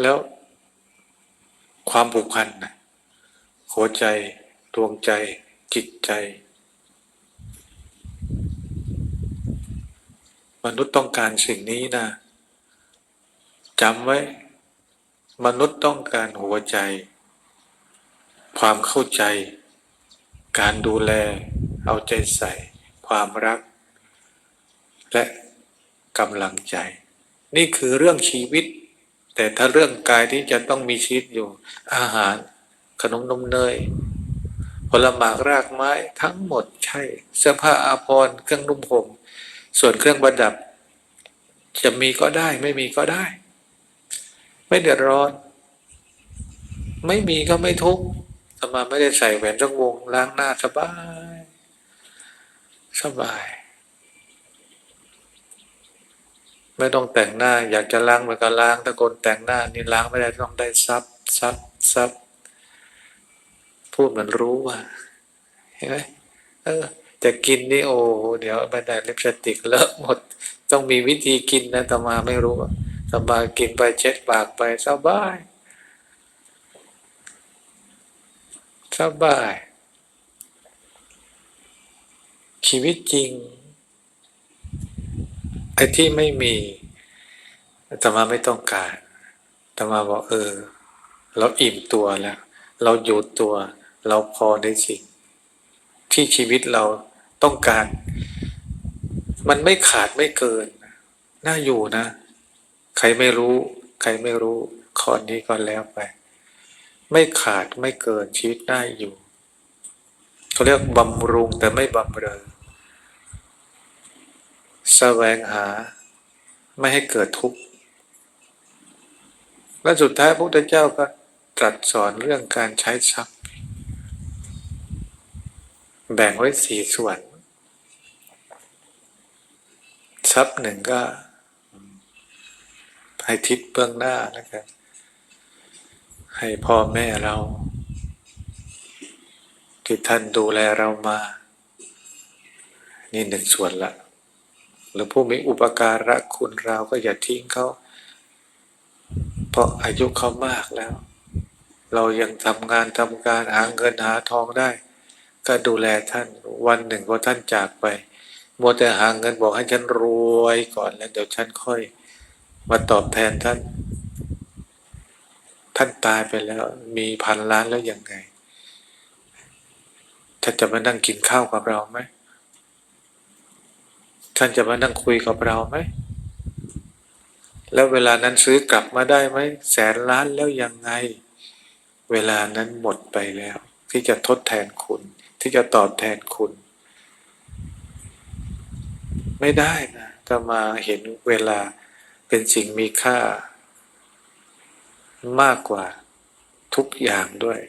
แล้วความผูกพันนะหัวใจดวงใจ จิตใจ มนุษย์ต้องการสิ่งนี้นะจำไว้ มนุษย์ต้องการหัวใจ ความเข้าใจ การดูแล เอาใจใส่ ความรัก และกำลังใจ นี่คือเรื่องชีวิต แต่ถ้าเรื่องกายที่จะต้องมีชีวิตอยู่ อาหารขนมนมเนยผลไม้รากไม้ทั้งหมดใช่ เสื้อผ้าอาภรณ์เครื่องนุ่มห่มส่วนเครื่องประดับ จะมีก็ได้ ไม่มีก็ได้ ไม่เดือดร้อน ไม่มีก็ไม่ทุกข์อาตมาไม่ได้ใส่แหวนสักวงล้างหน้าสบาย สบาย ไม่ต้องแต่งหน้า อยากจะล้างมันก็ล้างถ้าคนแต่งหน้านี่ล้างไม่ได้ต้องได้ซับซับซับพูดเหมันรู้ว่าเห็นไหมเออจะกินนี่โอ้เดี๋ยวไปได้ลิปสติกเลอะหมด ต้องมีวิธีกินนะแต่มาไม่รู้แต่มากินไปเช็ดปากไปสบายสบาย ชีวิตจริง ไอ้ที่ไม่มีอาตมาไม่ต้องการอาตมาบอกเออ เราอิ่มตัวแล้ว เราอยู่ตัว เราพอในสิ่ง ที่ชีวิตเราต้องการ มันไม่ขาดไม่เกิน น่าอยู่นะ ใครไม่รู้ ใครไม่รู้ข้อนี้ก็แล้วไป ไม่ขาดไม่เกินชีวิตน่าอยู่เขาเรียกบำรุงแต่ไม่บำเรอ แสวงหาไม่ให้เกิดทุกข์ และสุดท้ายพระพุทธเจ้าก็ตรัสสอนเรื่องการใช้ทรัพย์ แบ่งไว้สี่ส่วน ทรัพย์หนึ่งก็ให้ทิศเบื้องหน้าแล้วกันให้พ่อแม่เรา ที่ท่านดูแลเรามา นี่หนึ่งส่วนละ หรือผู้มีอุปการะคุณเราก็อย่าทิ้งเขา เพราะอายุเขามากแล้ว เรายังทำงานทำการหาเงินหาทองได้ ก็ดูแลท่านวันหนึ่งพอท่านจากไปมัวแต่หาเงินบอกให้ฉันรวยก่อนแล้วเดี๋ยวฉันค่อยมาตอบแทนท่าน ท่านตายไปแล้ว มีพันล้านแล้วยังไงท่านจะมานั่งกินข้าวกับเราไหม ท่านจะมานั่งคุยกับเราไหม แล้วเวลานั้นซื้อกลับมาได้ไหมแสนล้านแล้วยังไง เวลานั้นหมดไปแล้ว ที่จะทดแทนคุณ ที่จะตอบแทนคุณ ไม่ได้นะจะมาเห็นเวลาเป็นสิ่งมีค่า มากกว่าทุกอย่างด้วย